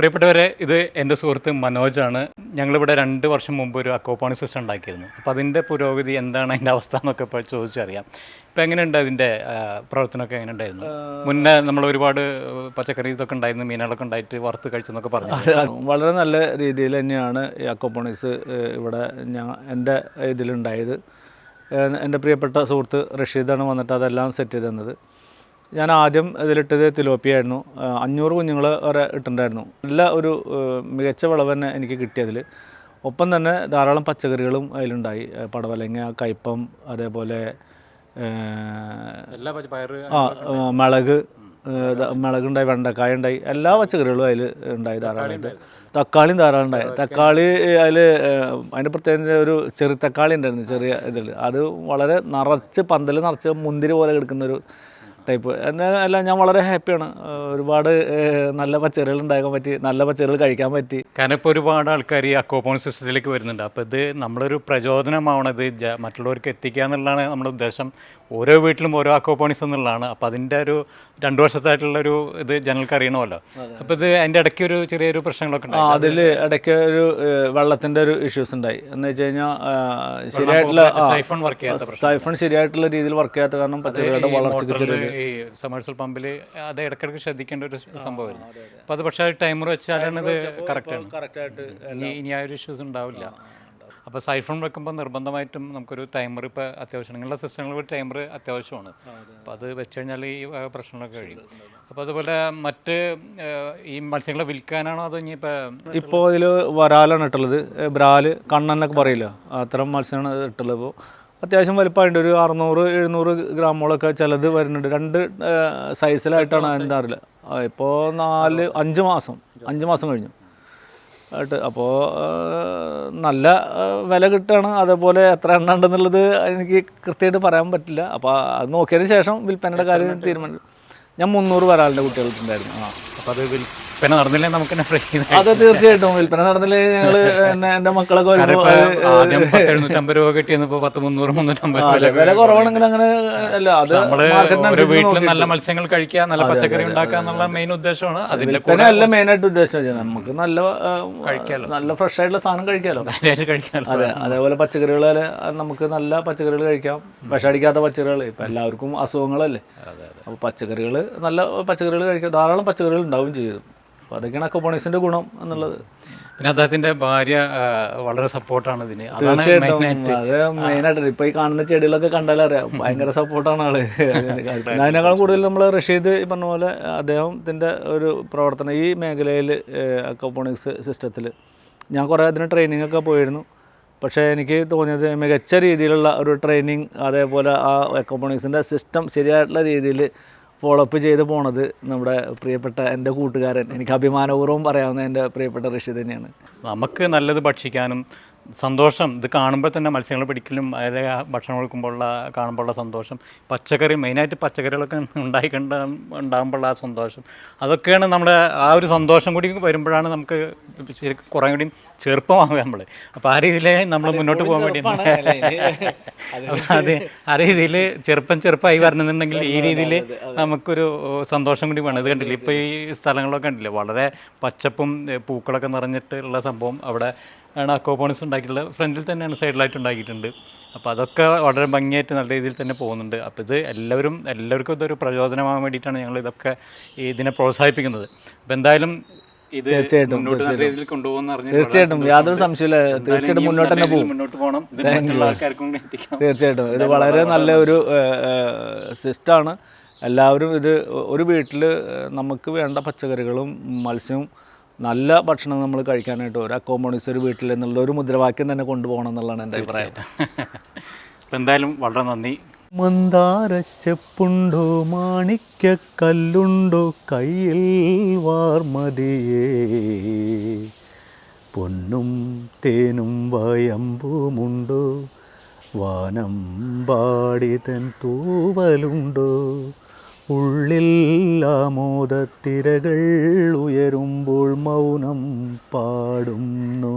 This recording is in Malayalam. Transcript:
പ്രിയപ്പെട്ടവരെ ഇത് എന്റെ സുഹൃത്ത് മനോജാണ്. ഞങ്ങളിവിടെ രണ്ട് വർഷം മുമ്പ് ഒരു അക്കോപോണി സിസ്റ്റം ഉണ്ടാക്കിയിരുന്നു. അപ്പോൾ അതിന്റെ പുരോഗതി എന്താണ് അതിന്റെ അവസ്ഥ എന്നൊക്കെ ഇപ്പോൾ ചോദിച്ചറിയാം. ഇപ്പോൾ എങ്ങനെയുണ്ട് അതിന്റെ പ്രവർത്തനമൊക്കെ എങ്ങനെ ഉണ്ടായിരുന്നു? മുന്നേ നമ്മൾ ഒരുപാട് പച്ചക്കറി ഇതൊക്കെ ഉണ്ടായിരുന്നു മീനുകളൊക്കെ ഉണ്ടായിട്ട് വറുത്ത് കഴിച്ചെന്നൊക്കെ പറഞ്ഞു. വളരെ നല്ല രീതിയിൽ തന്നെയാണ് ഈ അക്കോപോണിക്സ് ഇവിടെ ഞാൻ എന്റെ ഇതിലുണ്ടായത്. എന്റെ പ്രിയപ്പെട്ട സുഹൃത്ത് റഷീദാണ് വന്നിട്ട് അതെല്ലാം സെറ്റ് ചെയ്ത് തന്നത്. ഞാൻ ആദ്യം ഇതിലിട്ടത് തിലോപ്പിയായിരുന്നു. അഞ്ഞൂറ് കുഞ്ഞുങ്ങൾ വരെ ഇട്ടിട്ടുണ്ടായിരുന്നു. നല്ല ഒരു മികച്ച വിളവ് തന്നെ എനിക്ക് കിട്ടിയതിൽ ഒപ്പം തന്നെ ധാരാളം പച്ചക്കറികളും അതിലുണ്ടായി. പടവലങ്ങ കയ്പം അതേപോലെ ആ മിളക് മിളകുണ്ടായി വെണ്ടക്കായ ഉണ്ടായി. എല്ലാ പച്ചക്കറികളും അതിൽ ഉണ്ടായി ധാരാളമായിട്ട് തക്കാളിയും ധാരാളം ഉണ്ടായി. തക്കാളി അതിൽ അതിന്റെ പ്രത്യേകത ഒരു ചെറിയ തക്കാളി ഉണ്ടായിരുന്നു ചെറിയ ഇതിൽ അത് വളരെ നിറച്ച് പന്തൽ നിറച്ച് മുന്തിരി പോലെ കിടക്കുന്ന ഒരു ടൈപ്പ് അല്ല ഞാൻ വളരെ ഹാപ്പിയാണ് ഒരുപാട് നല്ല പച്ചക്കറികൾ ഉണ്ടാക്കാൻ പറ്റി നല്ല പച്ചക്കറികൾ കഴിക്കാൻ പറ്റി. കാരണം ഇപ്പോൾ ഒരുപാട് ആൾക്കാർ ഈ അക്കോപോൺ സിസ്റ്റത്തിലേക്ക് വരുന്നുണ്ട്. അപ്പോൾ ഇത് നമ്മളൊരു പ്രചോദനമാവണത് മറ്റുള്ളവർക്ക് എത്തിക്കുക എന്നുള്ളതാണ് നമ്മുടെ ഉദ്ദേശം. ഓരോ വീട്ടിലും ഓരോ അക്കോപോണിസ് എന്നുള്ളതാണ്. അപ്പോൾ അതിന്റെ ഒരു രണ്ട് വർഷത്തായിട്ടുള്ള ഒരു ഇത് ജനങ്ങൾക്ക് അറിയണമല്ലോ. അപ്പോൾ ഇത് അതിന്റെ ഇടയ്ക്ക് ഒരു ചെറിയൊരു പ്രശ്നങ്ങളൊക്കെ ഉണ്ടായി അതിൽ ഇടയ്ക്ക് ഒരു വെള്ളത്തിന്റെ വെള്ളത്തിന്റെ ഒരു ഇഷ്യൂസ് ഉണ്ടായി. എന്ന് വെച്ച് കഴിഞ്ഞാൽ ശരിയായിട്ടുള്ള സൈഫൺ വർക്ക് ചെയ്യാത്ത സൈഫൺ ശരിയായിട്ടുള്ള രീതിയിൽ വർക്ക് ചെയ്യാത്ത കാരണം പച്ചക്കറിയുടെ വളർച്ചയ്ക്ക് ഈ പമ്പിൽ അത് ഇടയ്ക്കിടയ്ക്ക് ശ്രദ്ധിക്കേണ്ട ഒരു സംഭവമായിരുന്നു. അപ്പോൾ അത്. പക്ഷേ ടൈമർ വെച്ചാലാണ് ഇത് കറക്റ്റാണ് കറക്റ്റായിട്ട് ഇനി ആ ഒരു ഇഷ്യൂസ് ഉണ്ടാവില്ല. അപ്പോൾ സൈഫോൺ വെക്കുമ്പോൾ നിർബന്ധമായിട്ടും നമുക്കൊരു ടൈമർ ഇപ്പോൾ അത്യാവശ്യം നിങ്ങളുടെ സിസ്റ്റങ്ങളിൽ ഒരു ടൈമർ അത്യാവശ്യമാണ്. അപ്പോൾ അത് വെച്ച് കഴിഞ്ഞാൽ ഈ പ്രശ്നങ്ങളൊക്കെ കഴിയും. അപ്പോൾ അതുപോലെ മറ്റ് ഈ മത്സ്യങ്ങളെ വിൽക്കാനാണോ അതോ ഇനിയിപ്പോൾ ഇപ്പോൾ ഇതിൽ വരാലാണ് ഇട്ടുള്ളത്. ബ്രാൽ കണ്ണനൊക്കെ പറയില്ല? അത്തരം മത്സ്യമാണ് ഇട്ടുള്ളത് ഇപ്പോൾ അത്യാവശ്യം വലിപ്പമുണ്ട് ഒരു അറുന്നൂറ് എഴുന്നൂറ് ഗ്രാമോളൊക്കെ ചിലത് വരുന്നുണ്ട്. രണ്ട് സൈസിലായിട്ടാണ് എന്താ അറിയില്ല ഇപ്പോൾ നാല് അഞ്ച് മാസം. അഞ്ച് മാസം കഴിഞ്ഞു. ആയിട്ട്. അപ്പോൾ നല്ല വില കിട്ടുകയാണ് അതേപോലെ എത്ര എണ്ണ ഉണ്ടെന്നുള്ളത് എനിക്ക് കൃത്യമായിട്ട് പറയാൻ പറ്റില്ല. അപ്പോൾ അത് നോക്കിയതിന് ശേഷം വിൽപ്പനയുടെ കാര്യം തീരുമാനിച്ചു ഞാൻ മുന്നൂറ് വരാലിന്റെ കുട്ടികൾക്കുണ്ടായിരുന്നു ആ. അപ്പോൾ അത് വിൽപ്പന നടന്നില്ലേ നമുക്ക് തന്നെ ഫ്രീ അത് തീർച്ചയായിട്ടും. വിൽപ്പന നടന്നില്ലേ ഞങ്ങൾ എന്റെ മക്കളൊക്കെ വരുമ്പോൾ ആദ്യം പത്ത് എഴുന്നൂറ്റമ്പത് രൂപ കിട്ടിയെന്ന് ഇപ്പോൾ പത്ത് മുന്നൂറ് മുന്നൂറ്റമ്പത് വില കുറവാണെങ്കിൽ അങ്ങനെ അല്ല അത് നമ്മൾ വീട്ടിൽ നല്ല മത്സ്യങ്ങൾ കഴിക്കുക നല്ല പച്ചക്കറി ഉണ്ടാക്കുക എന്നുള്ള മെയിൻ ഉദ്ദേശമാണ്. അതിന്റെ കൂടെ അല്ല മെയിൻ ആയിട്ട് ഉദ്ദേശം നമുക്ക് നല്ല കഴിക്കാലോ. നല്ല ഫ്രഷ് ആയിട്ടുള്ള സാധനം കഴിക്കാലോ. കഴിക്കാലോ. അതെ അതേപോലെ പച്ചക്കറികൾ നമുക്ക് നല്ല പച്ചക്കറികൾ കഴിക്കാം. വിഷടിക്കാത്ത പച്ചക്കറികൾ ഇപ്പൊ എല്ലാവർക്കും അസുഖങ്ങളല്ലേ. അപ്പൊ പച്ചക്കറികൾ നല്ല പച്ചക്കറികൾ കഴിക്കാം. ധാരാളം പച്ചക്കറികൾ ഉണ്ടാവും ചെയ്യും. അപ്പോൾ അതൊക്കെയാണ് അക്കോമഡേഷന്റെ ഗുണം എന്നുള്ളത്. പിന്നെ അദ്ദേഹത്തിന്റെ ഭാര്യ വളരെ സപ്പോർട്ടാണ് ഇതിന്. അത് മെയിനായിട്ട് ഇപ്പൊ ഈ കാണുന്ന ചെടികളൊക്കെ കണ്ടാലേ അറിയാം. ഭയങ്കര സപ്പോർട്ടാണ് ആൾ. അതിനേക്കാൾ കൂടുതൽ നമ്മൾ റഷീദ് ഈ പറഞ്ഞ പോലെ അദ്ദേഹത്തിന്റെ ഒരു പ്രവർത്തനം ഈ മേഖലയിൽ അക്കോപോണിക്സ് സിസ്റ്റത്തിൽ ഞാൻ കുറേ അതിന് ട്രെയിനിങ് ഒക്കെ പോയിരുന്നു. പക്ഷേ എനിക്ക് തോന്നിയത് മികച്ച രീതിയിലുള്ള ഒരു ട്രെയിനിങ് അതേപോലെ ആ അക്കോപോണിക്സിന്റെ സിസ്റ്റം ശരിയായിട്ടുള്ള രീതിയിൽ ഫോളോ അപ്പ് ചെയ്ത് പോണത് നമ്മുടെ പ്രിയപ്പെട്ട എന്റെ കൂട്ടുകാരൻ. എനിക്ക് അഭിമാനപൂർവം പറയാവുന്ന എന്റെ പ്രിയപ്പെട്ട ഋഷി തന്നെയാണ്. നമുക്ക് നല്ലത് ഭക്ഷിക്കാനും സന്തോഷം. ഇത് കാണുമ്പോൾ തന്നെ മത്സ്യങ്ങൾ പിടിക്കലും അതിലെ ആ ഭക്ഷണം കൊടുക്കുമ്പോഴുള്ള കാണുമ്പോഴുള്ള സന്തോഷം. പച്ചക്കറി മെയിനായിട്ട് പച്ചക്കറികളൊക്കെ ഉണ്ടായി കണ്ട ഉണ്ടാകുമ്പോഴുള്ള ആ സന്തോഷം. അതൊക്കെയാണ് നമ്മുടെ ആ ഒരു സന്തോഷം കൂടി വരുമ്പോഴാണ് നമുക്ക് ശരിക്കും കുറേ കൂടി ചെറുപ്പമാവുക നമ്മൾ അപ്പോൾ ആ രീതിയിൽ നമ്മൾ മുന്നോട്ട് പോകാൻ വേണ്ടി അത് ആ രീതിയിൽ ചെറുപ്പം ചെറുപ്പമായി വരണമെന്നുണ്ടെങ്കിൽ ഈ രീതിയിൽ നമുക്കൊരു സന്തോഷം കൂടി വേണം. ഇത് കണ്ടില്ല? ഇപ്പോൾ ഈ സ്ഥലങ്ങളൊക്കെ കണ്ടില്ലേ? വളരെ പച്ചപ്പും പൂക്കളൊക്കെ നിറഞ്ഞിട്ടുള്ള സംഭവം അവിടെ ആണ് അക്കോപോണിക്സ് ഉണ്ടാക്കിയിട്ടുള്ളത്. ഫ്രണ്ടിൽ തന്നെയാണ് സൈഡിലായിട്ട് ഉണ്ടാക്കിയിട്ടുണ്ട്. അപ്പോൾ അതൊക്കെ വളരെ ഭംഗിയായിട്ട് നല്ല രീതിയിൽ തന്നെ പോകുന്നുണ്ട്. അപ്പോൾ ഇത് എല്ലാവരും എല്ലാവർക്കും ഇതൊരു പ്രചോദനമാകാൻ വേണ്ടിയിട്ടാണ് ഞങ്ങൾ ഇതൊക്കെ ഇതിനെ പ്രോത്സാഹിപ്പിക്കുന്നത്. അപ്പോൾ എന്തായാലും ഇത് മുന്നോട്ട് നല്ല രീതിയിൽ കൊണ്ടുപോകുന്ന അറിഞ്ഞ് വളരെ തീർച്ചയായിട്ടും യാതൊരു സംശയമില്ല തീർച്ചയായിട്ടും മുന്നോട്ട് തന്നെ പോകും. തീർച്ചയായിട്ടും. ഇത് വളരെ നല്ല ഒരു സിസ്റ്റമാണ് എല്ലാവരും ഇത് ഒരു വീട്ടിൽ നമുക്ക് വേണ്ട പച്ചക്കറികളും മത്സ്യവും നല്ല ഭക്ഷണം നമ്മൾ കഴിക്കാനായിട്ട് ഒരു അക്കോമോണിസ് ഒരു വീട്ടിൽ എന്നുള്ള ഒരു മുദ്രാവാക്യം തന്നെ കൊണ്ടുപോകണം എന്നുള്ളതാണ് എന്റെ അഭിപ്രായം. അപ്പം എന്തായാലും വളരെ നന്ദി. മന്ദാരച്ചെപ്പുണ്ടോ മാണിക്കല്ലുണ്ടോ കയ്യിൽ വാർമതിയേ? പൊന്നും തേനും വയമ്പുമുണ്ടോ വാനം പാടിതൻ തൂവലുണ്ടോ? ഉള്ളിൽ ആമോദത്തിരകൾ ഉയരുമ്പോൾ മൗനം പാടുന്നു.